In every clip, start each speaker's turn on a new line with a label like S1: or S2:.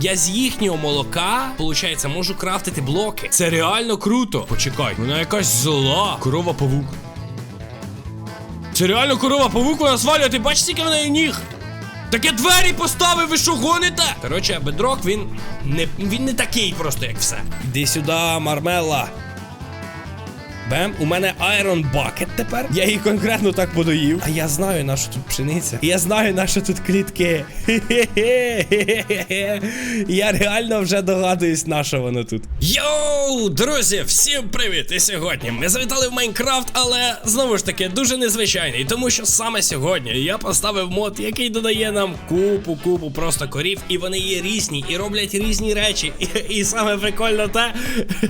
S1: Я з їхнього молока, виходить, можу крафтити блоки. Це реально круто. Почекай, вона якась зла. Корова павук. Це реально корова павук вона свалює, ти бачиш, скільки в неї ніг? Так я двері поставив, ви що гоните? Коротше, бедрок він не він не такий просто, як все. Іди сюди, Мармела. Бем, у мене Iron Bucket тепер. Я її конкретно так подоїв. А я знаю, на що тут пшениця. Я знаю, на що тут клітки. Я реально вже догадуюсь, на що воно тут. Йоу, друзі, всім привіт! І сьогодні ми завітали в Майнкрафт, але знову ж таки дуже незвичайний, тому що саме сьогодні я поставив мод, який додає нам купу, купу просто корів, і вони є різні і роблять різні речі. І, і саме прикольно те,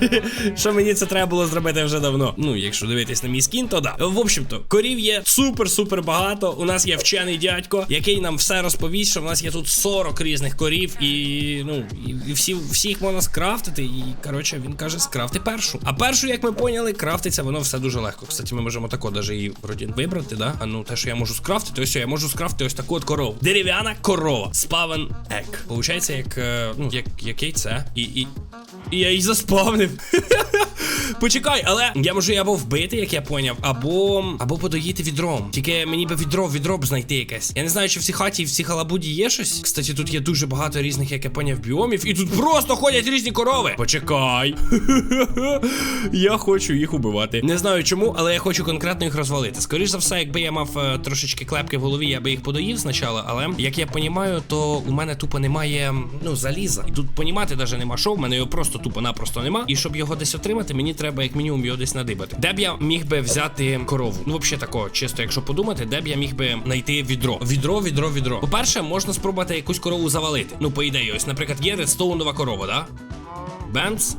S1: що мені це треба було зробити вже давно. Ну, якщо дивитись на мій скін, то да. В общем-то, корів є супер-супер багато. У нас є вчений дядько, який нам все розповість, що в нас є тут 40 різних корів, і ну і, і всі, всіх можна скрафтити. І коротше, він каже, скрафти першу. А першу, як ми поняли, крафтиться воно все дуже легко. Кстати, ми можемо тако даже її вроді вибрати, да? А ну те, що я можу скрафтити, ось я можу скрафтити ось таку от корову. Дерев'яна корова. Спавен ек. Получається, як е, ну, як, як яйце. І, і, і я її заспавнив. Почекай, але я можу або вбити, як я поняв, або або подоїти відром. Тільки мені би відро, відро б знайти якесь. Я не знаю, чи в цій хаті, в цій халабуді є щось. Кстати, тут є дуже багато різних, як я поняв, біомів, і тут просто ходять різні корови. Почекай. я хочу їх убивати. Не знаю чому, але я хочу конкретно їх розвалити. Скоріше за все, якби я мав е, трошечки клепки в голові, я би їх подоїв спочатку, але як я понімаю, то у мене тупо немає ну заліза. І тут понімати навіть нема що, в мене його просто тупо-напросто нема. І щоб його десь отримати, мені треба як мінімум його десь надибати. Де б я міг би взяти корову? Ну, взагалі такого, чисто, якщо подумати, де б я міг би знайти відро. Відро, відро, відро. По-перше, можна спробувати якусь корову завалити. Ну, по ідеї, ось, наприклад, є редстоунова корова, да? Бенц.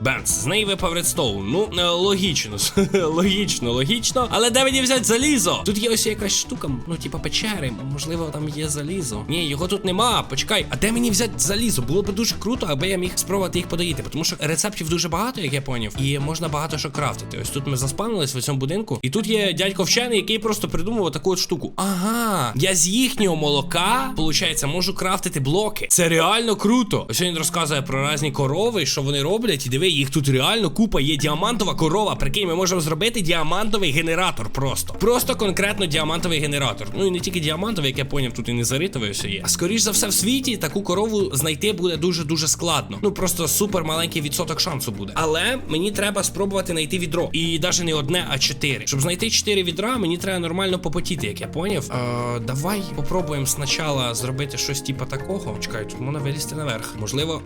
S1: Бенц, з неї випав редстоун. Ну, е, логічно, логічно, логічно. Але де мені взяти залізо? Тут є ось якась штука, ну, типа печери, можливо, там є залізо. Ні, його тут нема. Почекай, а де мені взяти залізо? Було б дуже круто, аби я міг спробувати їх подоїти. Тому що рецептів дуже багато, як я поняв, і можна багато що крафтити. Ось тут ми заспавнились в цьому будинку. І тут є дядько вчений, який просто придумав таку от штуку. Ага, я з їхнього молока, получається, можу крафтити блоки. Це реально круто. Ось він розказує про різні корови, що вони роблять, і диви, їх тут реально купа. Є діамантова корова. Прикинь, ми можемо зробити діамантовий генератор. Просто. Просто конкретно діамантовий генератор. Ну і не тільки діамантовий, як я поняв, тут і незаритовий все є. А скоріш за все в світі таку корову знайти буде дуже-дуже складно. Ну просто супер маленький відсоток шансу буде. Але мені треба спробувати знайти відро. І навіть не одне, а чотири. Щоб знайти чотири відра, мені треба нормально попотіти, як я поняв. Е, давай попробуємо спочатку зробити щось типу такого. Чекай, тут можна вилізти наверх. Можливо.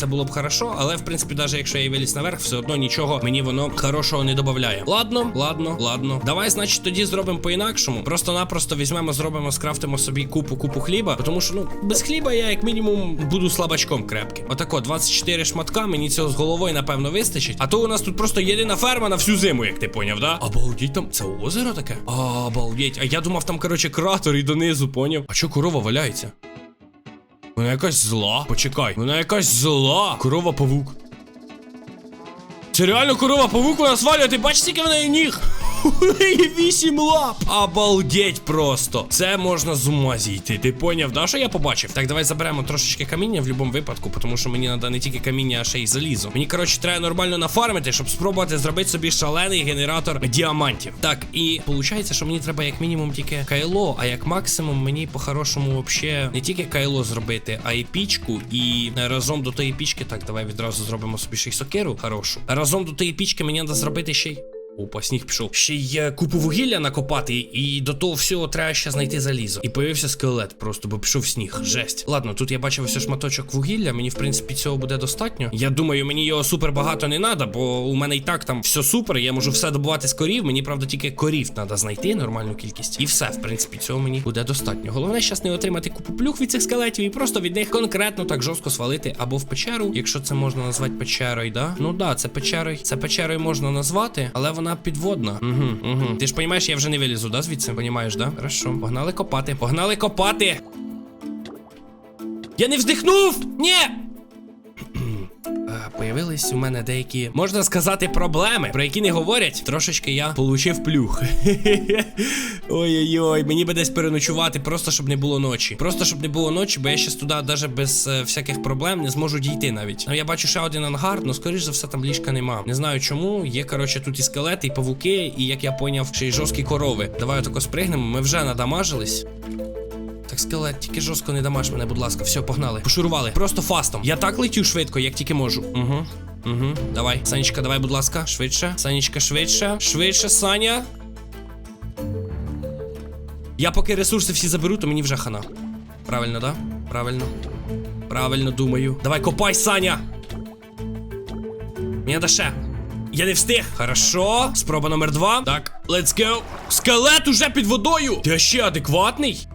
S1: Це було б хорошо, але в принципі, навіть якщо я виліз наверх, все одно нічого мені воно хорошого не додає. Ладно, ладно, ладно. Давай, значить, тоді зробимо по-інакшому. Просто-напросто візьмемо, зробимо, скрафтимо собі купу купу хліба. Тому що ну без хліба я як мінімум буду слабачком крепким. Отако, 24 шматка, мені цього з головою напевно вистачить. А то у нас тут просто єдина ферма на всю зиму, як ти поняв, да? Обалдіть там, це озеро таке? Обалдіть. А я думав, там, коротше, кратер і донизу, поняв. А що корова валяється? Вона якась зла. Почекай, вона якась зла. Корова павук. Це реально корова павук, вона свалює, ти бачиш, скільки в неї ніг? Вісім лап. Обалдеть просто. Це можна з ума зійти. Ти поняв, да, що я побачив? Так, давай заберемо трошечки каміння в будь-якому випадку, тому що мені треба не тільки каміння, а ще й залізо. Мені, коротше, треба нормально нафармити, щоб спробувати зробити собі шалений генератор діамантів. Так, і виходить, що мені треба як мінімум тільки кайло, а як максимум мені по-хорошому взагалі не тільки кайло зробити, а й пічку. І разом до тої пічки, так, давай відразу зробимо собі ще й сокиру хорошу. Разом до тої пічки мені треба зробити ще й. Опа, сніг пішов. Ще е, купу вугілля накопати, і до того всього треба ще знайти залізо. І появився скелет просто, бо пішов сніг. Жесть. Ладно, тут я бачив ось шматочок вугілля. Мені, в принципі, цього буде достатньо. Я думаю, мені його супер багато не треба, бо у мене і так там все супер. Я можу все добувати з корів. Мені, правда, тільки корів треба знайти нормальну кількість. І все, в принципі, цього мені буде достатньо. Головне, щас не отримати купу плюх від цих скелетів і просто від них конкретно так жорстко свалити або в печеру, якщо це можна назвати печерою, да? Ну да, це печерою. Це печерою можна назвати, але вона підводна. Угу, угу. Ти ж розумієш, я вже не вилізу, да, звідси? Понімаєш, да? Хорошо. Погнали копати. Погнали копати. Я не вздихнув! Ні! Е, появились у мене деякі, можна сказати, проблеми, про які не говорять. Трошечки я получив плюх. Ой-ой-ой, мені би десь переночувати, просто щоб не було ночі. Просто щоб не було ночі, бо я щас туди навіть без е, всяких проблем не зможу дійти навіть. Ну я бачу ще один ангар, але скоріш за все там ліжка нема. Не знаю чому. Є, коротше, тут і скелети, і павуки, і як я поняв, ще й жорсткі корови. Давай отако спригнемо. Ми вже надамажились. Скелет, тільки жорстко не дамаш мене, будь ласка. Все, погнали. Пошурували. Просто фастом. Я так летю швидко, як тільки можу. Угу. Угу. Давай. Санечка, давай, будь ласка. Швидше. Санечка, швидше. Швидше, Саня. Я поки ресурси всі заберу, то мені вже хана. Правильно, да? Правильно. Правильно думаю. Давай копай, Саня. Мені ще. Я не встиг. Хорошо. Спроба номер два. Так, let's go. Скелет уже під водою. Ти ще адекватний?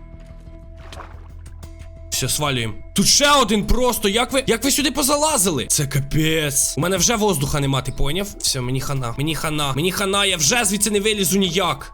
S1: Все, свалюємо. Тут ще один просто. Як ви. Як ви сюди позалазили? Це капець. У мене вже воздуха нема, ти поняв? Все, мені хана. Мені хана. Мені хана, я вже звідси не вилізу ніяк.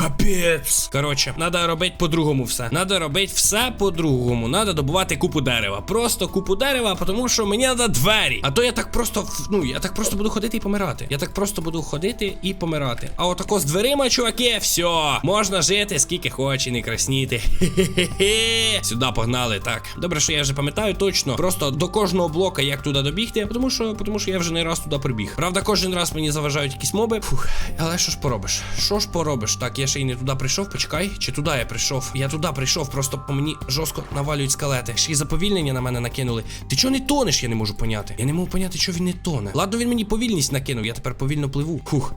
S1: Капець. Коротше, треба робити по-другому все. Надо робити все по-другому. Надо добувати купу дерева. Просто купу дерева, тому що мені треба двері. А то я так просто, ну, я так просто буду ходити і помирати. Я так просто буду ходити і помирати. А отако з дверима, чуваки, все. Можна жити скільки хочеш і не красніти. Хе-хе-хе. Сюди погнали. Так. Добре, що я вже пам'ятаю точно. Просто до кожного блока, як туди добігти, тому що, тому що я вже не раз туди прибіг. Правда, кожен раз мені заважають якісь моби. Фух, але що ж поробиш? Що ж поробиш? Так, я ще й не туди прийшов, почекай. Чи туди я прийшов? Я туди прийшов, просто по мені жорстко навалюють скелети. Ще й заповільнення на мене накинули. Ти чого не тонеш? Я не можу поняти. Я не можу поняти, що він не тоне. Ладно, він мені повільність накинув, я тепер повільно пливу. Фух.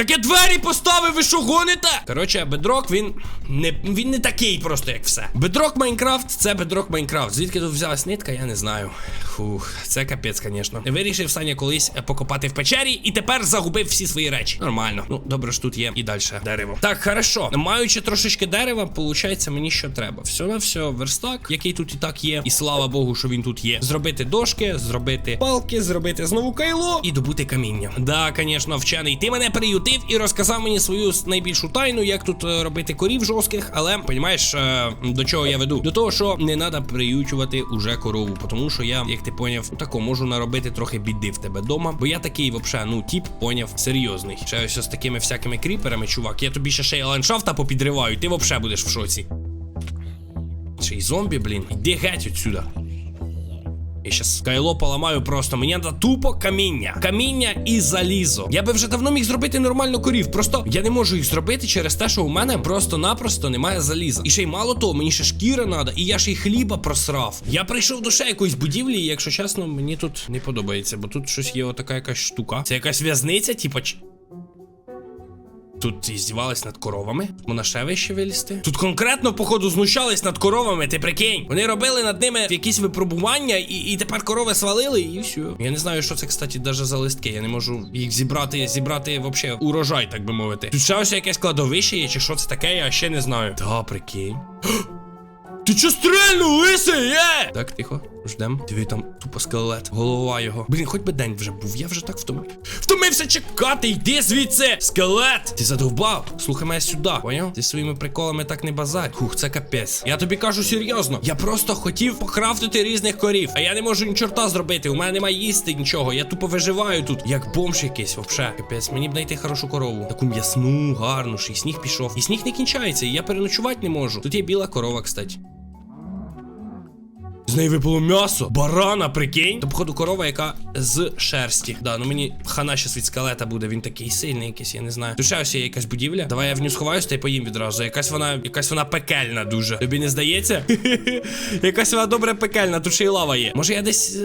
S1: Так я двері поставив, ви що гоните? Коротше, бедрок він не він не такий просто, як все. Бедрок Майнкрафт це бедрок Майнкрафт. Звідки тут взялась нитка, я не знаю. Фух, це капець, звісно. Вирішив Саня колись е, покопати в печері і тепер загубив всі свої речі. Нормально. Ну, добре ж тут є і далі дерево. Так, хорошо. Маючи трошечки дерева, виходить, мені що треба. Все на все, верстак, який тут і так є. І слава Богу, що він тут є. Зробити дошки, зробити палки, зробити знову кайло і добути каміння. Да, звісно, вчений. Ти мене приютив і розказав мені свою найбільшу тайну, як тут е, робити корів жорстких, але понімаєш, е, до чого я веду? До того, що не треба приючувати уже корову, тому що я, як ти поняв, тако можу наробити трохи біди в тебе дома. Бо я такий, вообще, ну, тип, поняв, серйозний. Ще ось з такими всякими кріперами, чувак. Я тобі ще ще й ландшафта попідриваю, ти вообще будеш в шоці. Ще й зомбі, блін. Іди геть отсюда. Я щас кайло поламаю просто. Мені треба тупо каміння. Каміння і залізо. Я би вже давно міг зробити нормально корів. Просто я не можу їх зробити через те, що у мене просто-напросто немає заліза. І ще й мало того, мені ще шкіра треба, і я ще й хліба просрав. Я прийшов до ще якоїсь будівлі, і якщо чесно, мені тут не подобається, бо тут щось є отака якась штука. Це якась в'язниця, типа. Тут здівались над коровами. Можна ще вище вилізти. Тут конкретно, походу, знущались над коровами, ти прикинь. Вони робили над ними якісь випробування, і, і тепер корови свалили, і все. Я не знаю, що це, кстати, даже за листки. Я не можу їх зібрати, зібрати вообще урожай, так би мовити. Тут ще ось якесь кладовище є, чи що це таке, я ще не знаю. Та, прикинь. Ти чо стрельнув, лисий, є? Так, тихо, ждем. Диви, там тупо скелет, голова його. Блін, хоч би день вже був, я вже так втомив. Втомився чекати, йди звідси! Скелет! Ти задовбав? Слухай мене сюди, поняв? Ти своїми приколами так не базарь. Хух, це капець. Я тобі кажу серйозно. Я просто хотів покрафтити різних корів, а я не можу ні чорта зробити. У мене немає їсти нічого. Я тупо виживаю тут, як бомж якийсь, вообще. Капець, мені б знайти хорошу корову. Таку м'ясну, гарну, що і сніг пішов. І сніг не кінчається, і я переночувати не можу. Тут є біла корова, кстати. З неї випало м'ясо. Барана, прикинь. То, походу, корова, яка з шерсті. Да, ну мені хана щас від скелета буде. Він такий сильний якийсь, я не знаю. Тут є якась будівля. Давай я в ню сховаюсь та й поїм відразу. Якась вона, якась вона пекельна дуже. Тобі не здається? якась вона добре пекельна, тут ще й лава є. Може я десь.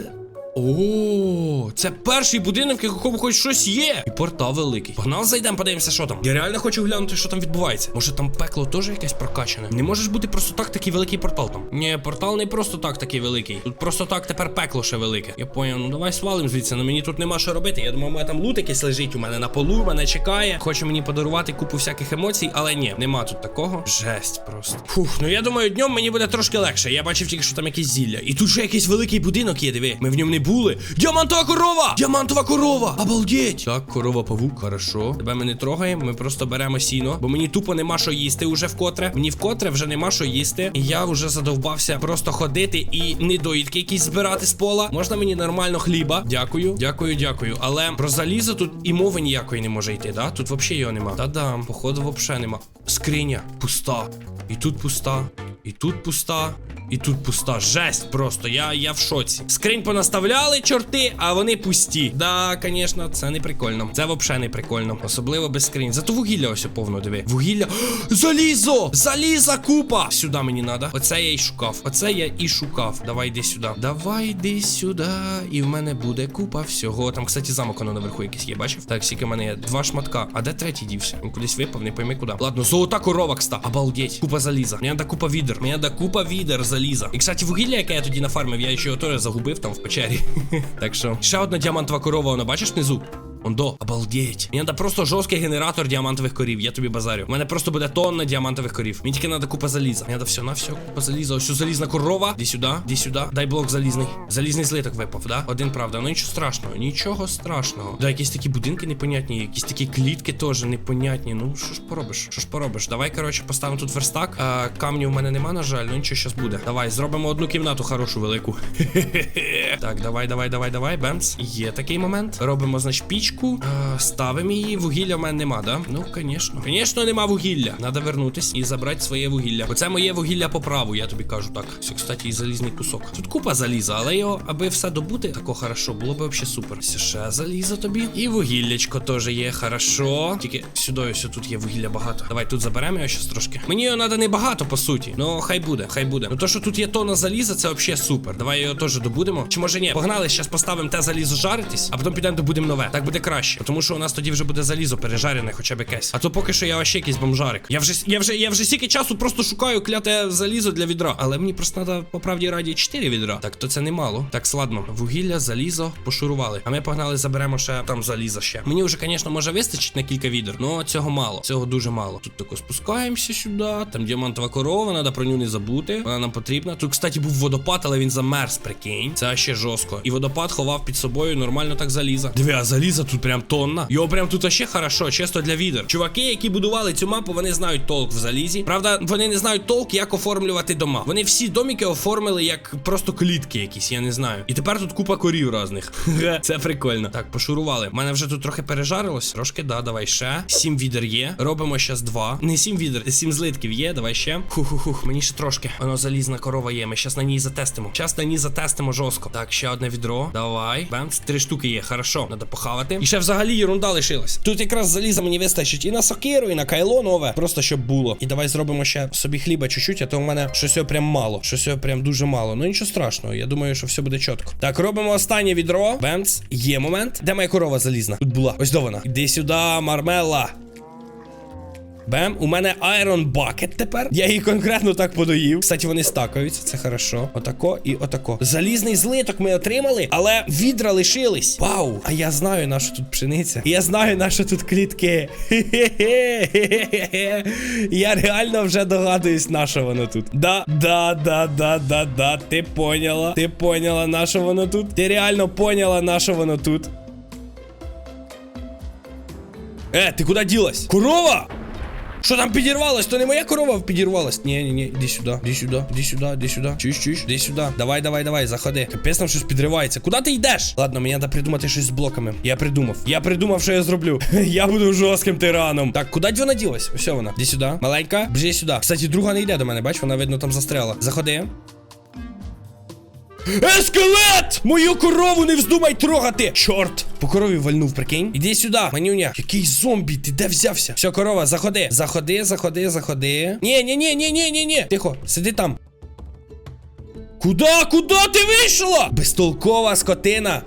S1: О, це перший будинок, в якому хоч щось є. І портал великий. Погнали, зайдемо, подивимося, що там. Я реально хочу глянути, що там відбувається. Може там пекло теж якесь прокачане. Не можеш бути просто так такий великий портал там. Ні, портал не просто так такий великий. Тут просто так тепер пекло ще велике. Я поняв, ну давай свалим звідси. Ну мені тут нема що робити. Я думав, у там лут якийсь лежить у мене на полу, мене чекає. Хоче мені подарувати купу всяких емоцій, але ні, нема тут такого. Жесть просто. Фух, ну я думаю, днем мені буде трошки легше. Я бачив тільки, що там якесь зілля. І тут ще якийсь великий будинок є, диви. Ми в ньому не були. Діамантова корова! Діамантова корова! Обалдеть! Так, корова павук, хорошо. Тебе ми не трогаємо, ми просто беремо сіно, бо мені тупо нема що їсти уже вкотре. Мені вкотре вже нема що їсти. І я вже задовбався просто ходити і недоїдки якісь збирати з пола. Можна мені нормально хліба? Дякую, дякую, дякую. Але про залізо тут і мови ніякої не може йти, да? Тут взагалі його нема. Та-дам, походу, взагалі нема. Скриня пуста. І тут пуста. І тут пуста, і тут пуста. Жесть просто. Я, я в шоці. Скринь понаставляли чорти, а вони пусті. Да, звісно, це не прикольно. Це взагалі не прикольно. Особливо без скринь. Зато вугілля ось повно диви. Вугілля. Залізо! Заліза купа! Сюди мені треба. Оце я і шукав. Оце я і шукав. Давай йди сюди. Давай йди сюди. І в мене буде купа всього. Там, кстати, замок воно наверху якийсь є, бачив? Так, скільки в мене є. Два шматка. А де третій дівся? Він кудись випав, не пойми куди. Ладно, золота корова, кста. Обалдеть. Купа заліза. Мені треба купа відер. Мені до купа відер заліза. І, кстати, вугілля, яке я тоді нафармив, я ще його теж загубив там в печері. так що, ще одна діамантова корова, вона бачиш внизу? Ондо, обалдеть. Мені треба просто жорсткий генератор діамантових корів. Я тобі базарю. У мене просто буде тонна діамантових корів. Мені тільки треба купа заліза. Мені треба все на все, купа заліза. Ось залізна корова. Іди сюди, іди сюди. Дай блок залізний. Залізний злиток випав, да? Один правда. Ну нічого страшного, нічого страшного. Да, якісь такі будинки непонятні, якісь такі клітки теж непонятні. Ну що ж поробиш? Що ж поробиш? Давай, коротше, поставимо тут верстак. А, камню в мене нема, на жаль, ну нічого щас буде. Давай, зробимо одну кімнату хорошу велику. так, давай, давай, давай, давай, бемц. Є такий момент. Робимо, значить, пічку. А, ставимо її. Вугілля в мене нема, да? Ну, звісно. Звісно, нема вугілля. Надо вернутись і забрати своє вугілля. Оце моє вугілля по праву, я тобі кажу так. Все, кстати, і залізний кусок. Тут купа заліза, але його, аби все добути, тако хорошо, було б взагалі супер. Все ще залізо тобі. І вугіллячко теж є, хорошо. Тільки сюди ось тут є вугілля багато. Давай тут заберемо його щас трошки. Мені його треба не багато, по суті. Ну, хай буде, хай буде. Ну то, що тут є тона заліза, це взагалі супер. Давай його теж добудемо. Чи може ні? Погнали, зараз поставимо те залізо жаритись, а потім підемо добудемо нове. Так буде краще. Тому що у нас тоді вже буде залізо пережарене, хоча б якесь. А то поки що я вообще якийсь бомжарик. Я вже я вже я вже стільки часу просто шукаю кляте залізо для відра. Але мені просто треба по правді раді 4 відра. Так, то це немало. Так, ладно. Вугілля, залізо пошурували. А ми погнали, заберемо ще там залізо ще. Мені вже, звісно, може вистачить на кілька відер, але цього мало. Цього дуже мало. Тут тако спускаємося сюди. Там діамантова корова, треба про нього не забути. Вона нам потрібна. Тут, кстати, був водопад, але він замерз, прикинь. Це ще жорстко. І водопад ховав під собою нормально так заліза. Диви, а заліза тут прям тонна. Його прям тут ще хорошо, чисто для відер. Чуваки, які будували цю мапу, вони знають толк в залізі. Правда, вони не знають толк, як оформлювати дома. Вони всі доміки оформили як просто клітки якісь, я не знаю. І тепер тут купа корів різних. Це прикольно. Так, пошурували. У мене вже тут трохи пережарилось. Трошки, да, давай ще. Сім відер є. Робимо щас два. Не сім відер, сім злитків є. Давай ще. Хух-хух-хух, мені ще трошки. Воно залізна корова є. Ми щас на ній затестимо. Щас на ній затестимо жорстко. Так, ще одне відро. Давай. Бемц. Три штуки є. Хорошо. Надо похавати. І ще взагалі ерунда лишилась. Тут якраз заліза мені вистачить і на сокиру, і на кайло нове. Просто щоб було. І давай зробимо ще собі хліба чуть-чуть, а то в мене щось його прям мало. Щось його прям дуже мало. Ну нічого страшного. Я думаю, що все буде чітко. Так, робимо останнє відро. Бемц. Є момент. Де моя корова залізна? Тут була. Ось до вона. Іди сюди, Мармела. Бем, у мене Iron Bucket тепер. Я її конкретно так подоїв. Кстати, вони стакаються, це хорошо. Отако і отако. Залізний злиток ми отримали, але відра лишились. Вау! А я знаю, на що тут пшениця. Я знаю, на що тут клітки. Хе-хе-хе. Я реально вже догадуюсь, на що воно тут. Да, да, да, да, да, да. Ти поняла. Ти поняла, на що воно тут. Ти реально поняла, на що воно тут. Е, ти куди ділась? Корова! Що там підірвалось? То не моя корова підірвалась. Ні, ні, ні, іди сюди, іди сюди, іди сюди, іди сюди. Чуєш, чуєш, іди сюди. Давай, давай, давай, заходи. Капець там щось підривається. Куди ти йдеш? Ладно, мені треба придумати щось з блоками. Я придумав. Я придумав, що я зроблю. я буду жорстким тираном. Так, куди вона ділась? Ось вона. Іди сюди. Маленька, біжи сюди. Кстати, друга не йде до мене, бач, вона видно там застряла. Заходи. Е, скелет! Мою корову не вздумай трогати! Чорт! По корові вальнув, прикинь. Іди сюди, манюня. Який зомбі, ти де взявся? Все, корова, заходи. Заходи, заходи, заходи. Ні, ні, ні, ні, ні, ні, ні. Тихо, сиди там. Куда? Куда ти вийшла? Безтолкова скотина.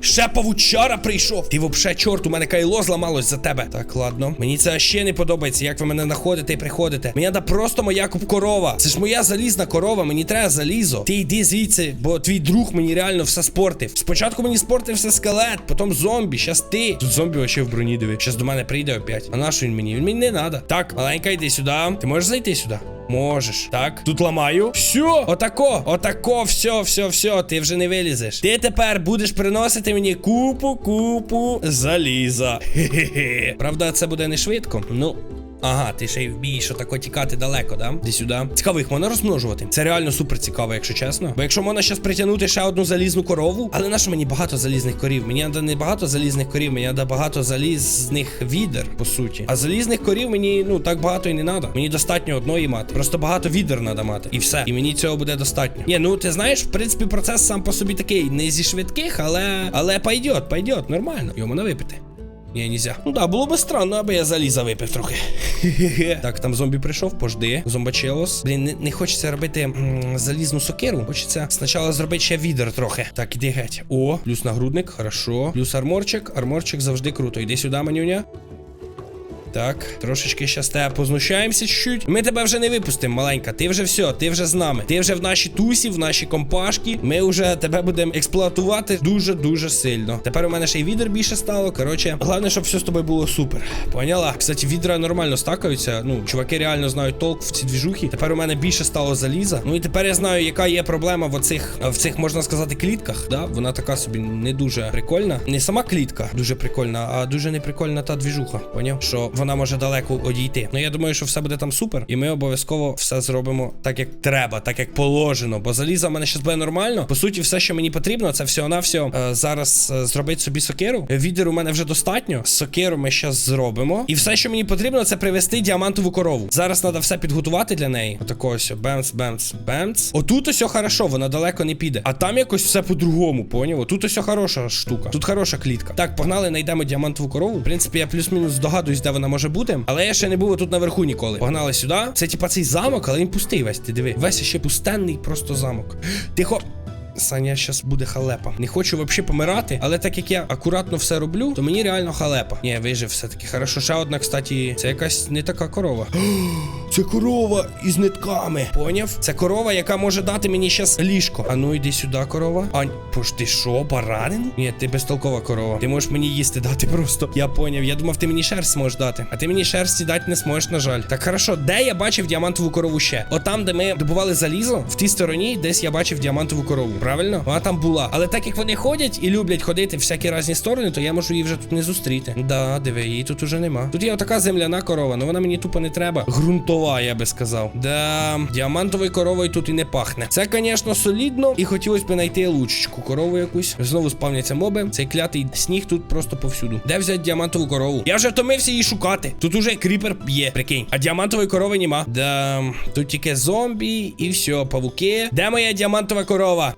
S1: Ще павучара прийшов. Ти вообще, чорт, у мене кайло зламалось за тебе. Так, ладно. Мені це ще не подобається, як ви мене знаходите і приходите. Мені треба просто моя куб корова. Це ж моя залізна корова, мені треба залізо. Ти йди звідси, бо твій друг мені реально все спортив. Спочатку мені спортив все скелет, потім зомбі, щас ти. Тут зомбі вообще в броні диви. Щас до мене прийде опять. А на що він мені? Він мені не треба. Так, маленька, йди сюди. Ти можеш зайти сюди? Можеш. Так, тут ламаю. Все, отако, отако, все, все, все, ти вже не вилізеш. Ти тепер будеш приносити мені купу, купу заліза. Хе-хе-хе. Правда, це буде не швидко. Ну. Ага, ти ще й вмієш отако тікати далеко, да? Ді сюди. Цікаво, їх можна розмножувати. Це реально супер цікаво, якщо чесно. Бо якщо можна зараз притягнути ще одну залізну корову, але на що мені багато залізних корів? Мені треба не багато залізних корів, мені треба багато залізних відер, по суті. А залізних корів мені ну так багато і не треба. Мені достатньо одної мати. Просто багато відер треба мати. І все. І мені цього буде достатньо. Ні, ну ти знаєш, в принципі, процес сам по собі такий не зі швидких, але але пойдет, пойдет, нормально. Його можна випити. Ні, нельзя. Ну да, було би странно, аби я заліза випив трохи. так, там зомбі прийшов, пожди. Зомбачелос. Блін, не, не хочеться робити м, залізну сокиру. Хочеться спочатку зробити ще відер трохи. Так, іди геть. О, плюс нагрудник, хорошо. Плюс арморчик. Арморчик завжди круто. Іди сюди, манюня. Так, трошечки щас тебе познущаємося чуть-чуть. Ми тебе вже не випустимо, маленька. Ти вже все, ти вже з нами. Ти вже в нашій тусі, в нашій компашки. Ми вже тебе будемо експлуатувати дуже-дуже сильно. Тепер у мене ще й відер більше стало. Коротше, головне, щоб все з тобою було супер. Поняла? Кстати, відра нормально стакаються. Ну, чуваки реально знають толк в ці двіжухи. Тепер у мене більше стало заліза. Ну і тепер я знаю, яка є проблема в оцих, в цих, можна сказати, клітках. Да? Вона така собі не дуже прикольна. Не сама клітка дуже прикольна, а дуже неприкольна та двіжуха. Поняв? Що вона може далеко одійти. Ну я думаю, що все буде там супер, і ми обов'язково все зробимо так, як треба, так як положено. Бо заліза в мене щас буде нормально. По суті, все, що мені потрібно, це всього навсього е, зараз е, зробити собі сокиру. Відер у мене вже достатньо. Сокиру ми щас зробимо. І все, що мені потрібно, це привести діамантову корову. Зараз треба все підготувати для неї. Отако ось. Бемц, бемц, бемц. Отут ось хорошо, вона далеко не піде. А там якось все по-другому, поняв? Тут ось хороша штука. Тут хороша клітка. Так, погнали, знайдемо діамантову корову. В принципі, я плюс-мінус здогадуюсь, де вона може бути. Але я ще не був тут наверху ніколи. Погнали сюди. Це типа цей замок, але він пустий весь. Ти диви. Весь ще пустенний просто замок. Тихо. Саня, щас буде халепа. Не хочу взагалі помирати, але так як я акуратно все роблю, то мені реально халепа. Ні, вижив все-таки. Хорошо, ще одна, кстати, це якась не така корова. Це корова із нитками. Поняв? Це корова, яка може дати мені щас ліжко. А ну йди сюди, корова. А пож ти що, баранин? Ні, ти безтолкова корова. Ти можеш мені їсти дати просто. Я поняв. Я думав, ти мені шерсть зможеш дати. А ти мені шерсті дати не зможеш, на жаль. Так хорошо, де я бачив діамантову корову ще? От де ми добували залізо, в тій стороні, десь я бачив діамантову корову. Правильно? Вона там була. Але так як вони ходять і люблять ходити всякі різні сторони, то я можу її вже тут не зустріти. Да, диви, її тут уже нема. Тут є отака земляна корова, але вона мені тупо не треба. Грунтова, я би сказав. Да, діамантовою коровою тут і не пахне. Це, звісно, солідно, і хотілося б знайти лучечку, корову якусь. Знову спавняться моби. Цей клятий сніг тут просто повсюду. Де взяти діамантову корову? Я вже втомився її шукати. Тут уже кріпер є, прикинь. А діамантової корови нема. Да, тут тільки зомбі і все, павуки. Де моя діамантова корова?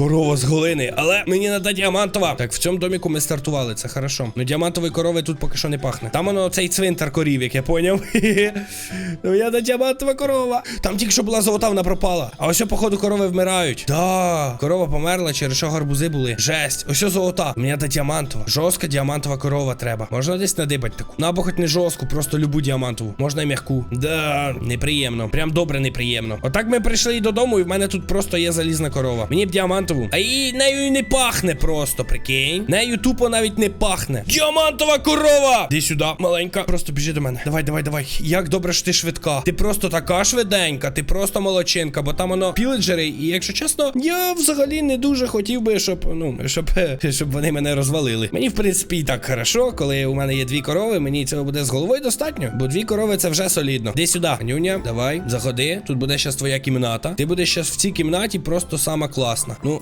S1: Корова з голини, але мені треба діамантова. Так, в цьому доміку ми стартували, це хорошо. Ну, діамантової корови тут поки що не пахне. Там воно цей цвинтар корів, як я поняв. Ну я на діамантова корова. Там тільки що була золота, вона пропала. А ось, походу, корови вмирають. Да, корова померла, через що гарбузи були. Жесть. Ось золота. Мені треба діамантова. Жорстка діамантова корова треба. Можна десь надибати таку. Ну або хоч не жорстку, просто любу діамантову. Можна і м'яку. Да, неприємно. Прям добре неприємно. Отак ми прийшли додому, і в мене тут просто є залізна корова. Мені б діамантову. А їй нею не пахне просто, прикинь. Нею тупо навіть не пахне. Діамантова корова! Іди сюди, маленька. Просто біжи до мене. Давай, давай, давай. Як добре що ти швидка. Ти просто така швиденька, ти просто молодчинка, бо там воно піледжери, і якщо чесно, я взагалі не дуже хотів би, щоб ну, щоб, щоб вони мене розвалили. Мені, в принципі, і так хорошо, коли у мене є дві корови, мені цього буде з головою достатньо, бо дві корови це вже солідно. Іди сюди, нюня, давай, заходи. Тут буде зараз твоя кімната. Ти будеш зараз в цій кімнаті просто сама класна. Ну.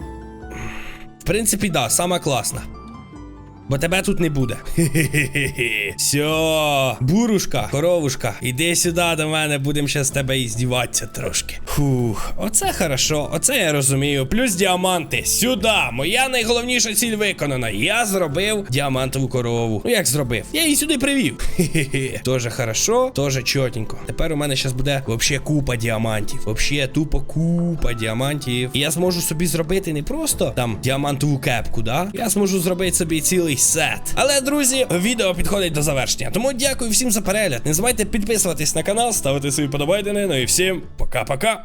S1: В принципі, да, сама класна. Бо тебе тут не буде. Хе-хе-хе. Все, бурушка, коровушка, іди сюди до мене, будемо ще з тебе і здіватися трошки. Фух, оце хорошо, оце я розумію. Плюс діаманти. Сюди. Моя найголовніша ціль виконана. Я зробив діамантову корову. Ну як зробив? Я її сюди привів. Хе-хе-хе. Тоже хорошо, тоже чотенько. Тепер у мене зараз буде вообще купа діамантів. Вообще тупо купа діамантів. І я зможу собі зробити не просто там діамантову кепку, да? Я зможу зробити собі цілий сет. Але, друзі, відео підходить до завершення. Тому дякую всім за перегляд. Не забувайте підписуватись на канал, ставити свої подобайдини. Ну і всім пока-пока.